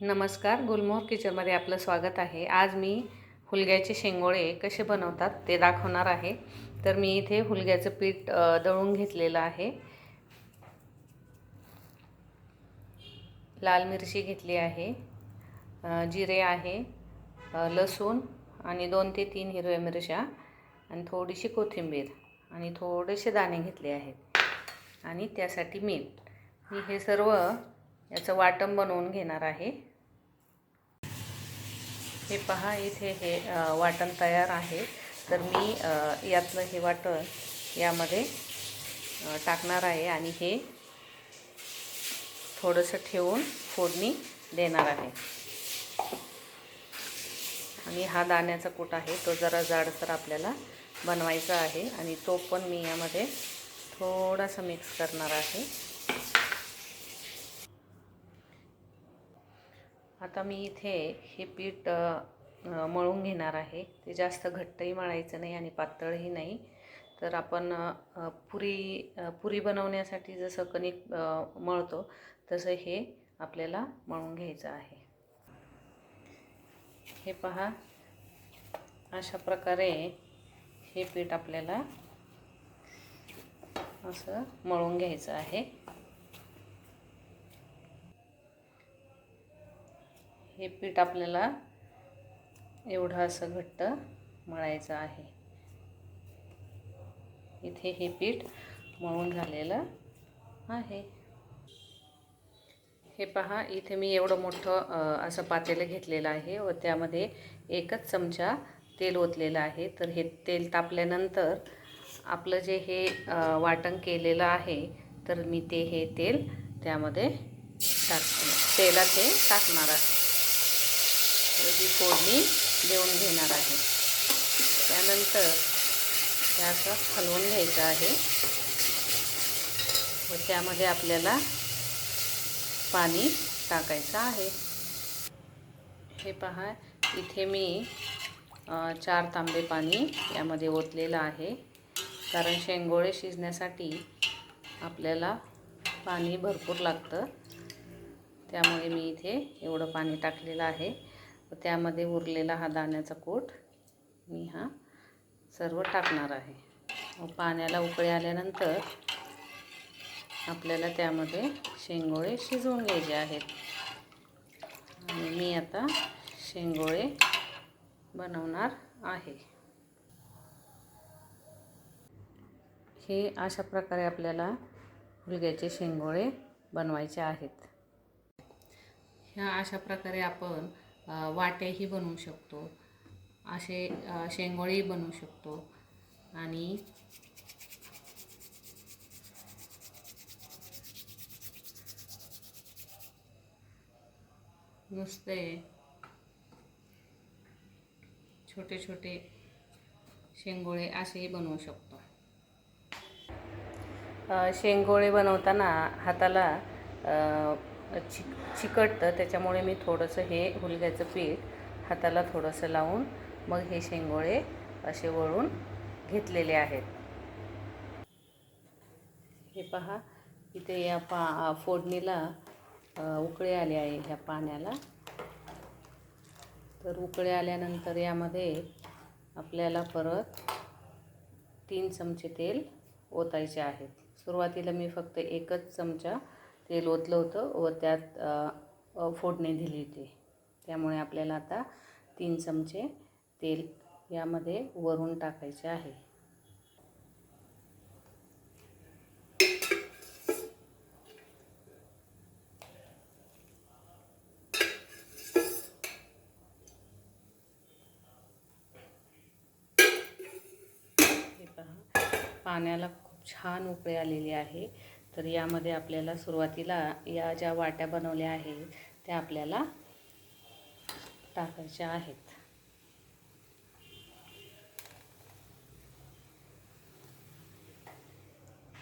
नमस्कार गुलमोहर किचनमध्ये आपलं स्वागत आहे. आज मी हुलग्याचे शेंगोळे कसे बनवतात ते दाखवणार आहे. तर मी इथे हुलग्याचं पीठ दळून घेतलेलं आहे. लाल मिरची घेतली आहे. जिरे आहे लसूण आणि दोन ते तीन हिरव्या मिरच्या आणि थोडीशी कोथिंबीर आणि थोडेसे दाणे घेतले आहेत. आणि त्यासाठी मीठ. मी हे सर्व याचं वाटण बनवून घेणार आहे. हे पहा इथे हे वाटण तयार आहे. तर मी यातलं हे वाटण यामध्ये टाकणार आहे आणि हे थोडंसं ठेवून फोडणी देणार आहे. आणि हा दाण्याचा कूट आहे तो जरा जाडसर आपल्याला बनवायचा आहे. आणि तो पण मी यामध्ये थोडासा मिक्स करणार आहे. आता मी इथे हे पीठ मळून घेणार आहे. ते जास्त घट्टही मळायचं नाही आणि पातळही नाही. तर आपण पुरी पुरी बनवण्यासाठी जसं कणिक मळतो तसं हे आपल्याला मळून घ्यायचं आहे. हे पहा अशा प्रकारे हे पीठ आपल्याला असं मळून घ्यायचं आहे. हे पीठ आपल्याला एवढं असं घट्ट मळायचं आहे. इथे हे पीठ मळून झालेलं आहे. हे पहा इथे मी एवढं मोठं असं पातेलं घेतलेलं आहे व त्यामध्ये एकच चमचा तेल ओतलेलं आहे. तर हे तेल तापल्यानंतर आपलं जे हे वाटण केलेलं आहे तर मी ते हे तेल त्यामध्ये टाक तेलात हे टाकणार आहे. याची फोडणी देऊन घेणार आहे. त्यानंतर हे असं हलवून घ्यायचं आहे. व त्यामध्ये आपल्याला पाणी टाकायचं आहे. हे पहा इथे मी चार तांबे पाणी यामध्ये ओतलेलं आहे. कारण शेंगोळे शिजण्यासाठी आपल्याला पाणी भरपूर लागतं. त्यामुळे मी इथे एवढं पाणी टाकलेलं आहे. त्यामध्ये उरलेला हा दाण्याचा कोट मी हा सर्व टाकणार आहे. व पाण्याला उकळी आल्यानंतर आपल्याला त्यामध्ये शेंगोळे शिजवून घ्यायचे आहेत. आणि मी आता शेंगोळे बनवणार आहे. हे अशा प्रकारे आपल्याला हुलग्याचे शेंगोळे बनवायचे आहेत. ह्या अशा प्रकारे आपण वाटेही वाट्याही बनवू शकतो. असे शेंगोळी शेंगोळेही बनवू शकतो. आणि नुसते छोटे छोटे शेंगोळे असेही बनवू शकतो. शेंगोळे बनवताना हाताला चिक चिकटतं. त्याच्यामुळे मी थोडंसं हे हुलग्याचं पीठ हाताला थोडंसं लावून मग हे शेंगोळे असे वळून घेतलेले आहेत. हे पहा इथे या पा फोडणीला उकळे उकळी आली आहे ह्या पाण्याला. तर उकळी आल्यानंतर यामध्ये आपल्याला परत तीन चमचे तेल ओतायचे आहेत. सुरुवातीला मी फक्त एकच चमचा तेल ओतलं होतं व त्यात फोडणी दिली होती. त्यामुळे आपल्याला आता तीन चमचे तेल यामध्ये वरून टाकायचे आहे. पाण्याला खूप छान उकळी आलेली आहे. तर यामध्ये आपल्याला सुरुवातीला या ज्या वाट्या बनवल्या आहेत त्या आपल्याला टाकायच्या आहेत.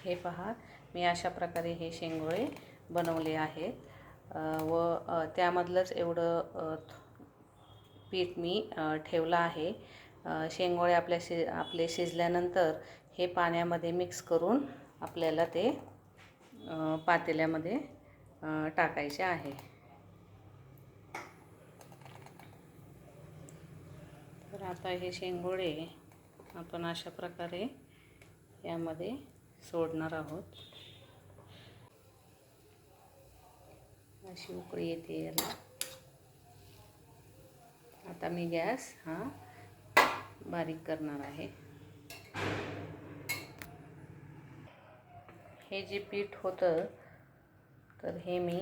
हे पहा मी अशा प्रकारे हे शेंगोळे बनवले आहेत. व त्यामधलंच एवढं पीठ मी ठेवलं आहे. शेंगोळे आपल्या शि आपले शिजल्यानंतर हे पाण्यामध्ये मिक्स करून आपल्याला ते पातेल्यामध्ये टाकायचे आहे. तर आता हे शेंगोळे आपण अशा प्रकारे यामध्ये सोडणार आहोत. अशी उकळी येते याला. आता मी गॅस हा बारीक करणार आहे. हे जे पीठ होतं तर हे मी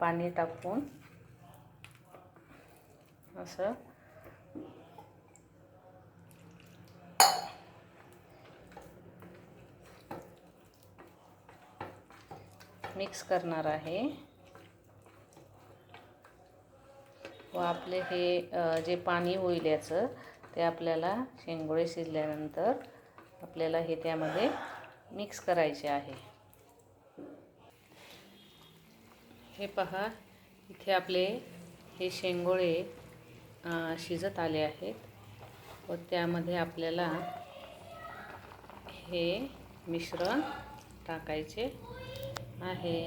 पाणी टाकून असं मिक्स करणार आहे. व आपले हे जे पाणी होईल याचं ते आपल्याला शेंगोळे शिजल्यानंतर आपल्याला हे त्यामध्ये मिक्स करायचे आहे. हे पहा इथे आपले हे शेंगोळे शिजत आले आहेत. व त्यामध्ये आपल्याला हे मिश्रण टाकायचे आहे.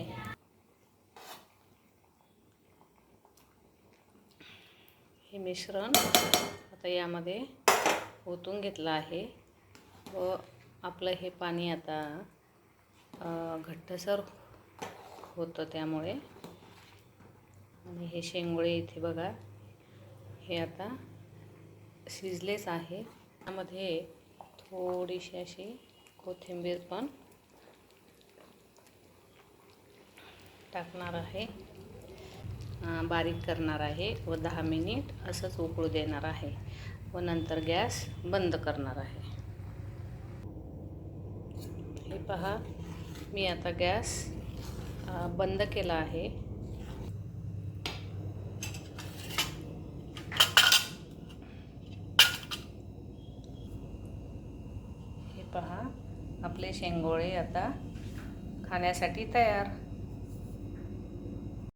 हे मिश्रण आता यामध्ये ओतून घेतलं आहे. व आपलं हे पाणी आता घट्टसर होतं त्यामुळे. आणि हे शेंगोळे इथे बघा हे आता शिजलेच आहे. त्यामध्ये थोडीशी अशी कोथिंबीर पण टाकणार आहे. बारीक करणार आहे व दहा मिनिट असंच उकळू देणार आहे व नंतर गॅस बंद करणार आहे. पहा. मी आता गॅस बंद केला आहे. हे पहा. आपले शेंगोळे आता खाण्यासाठी तयार.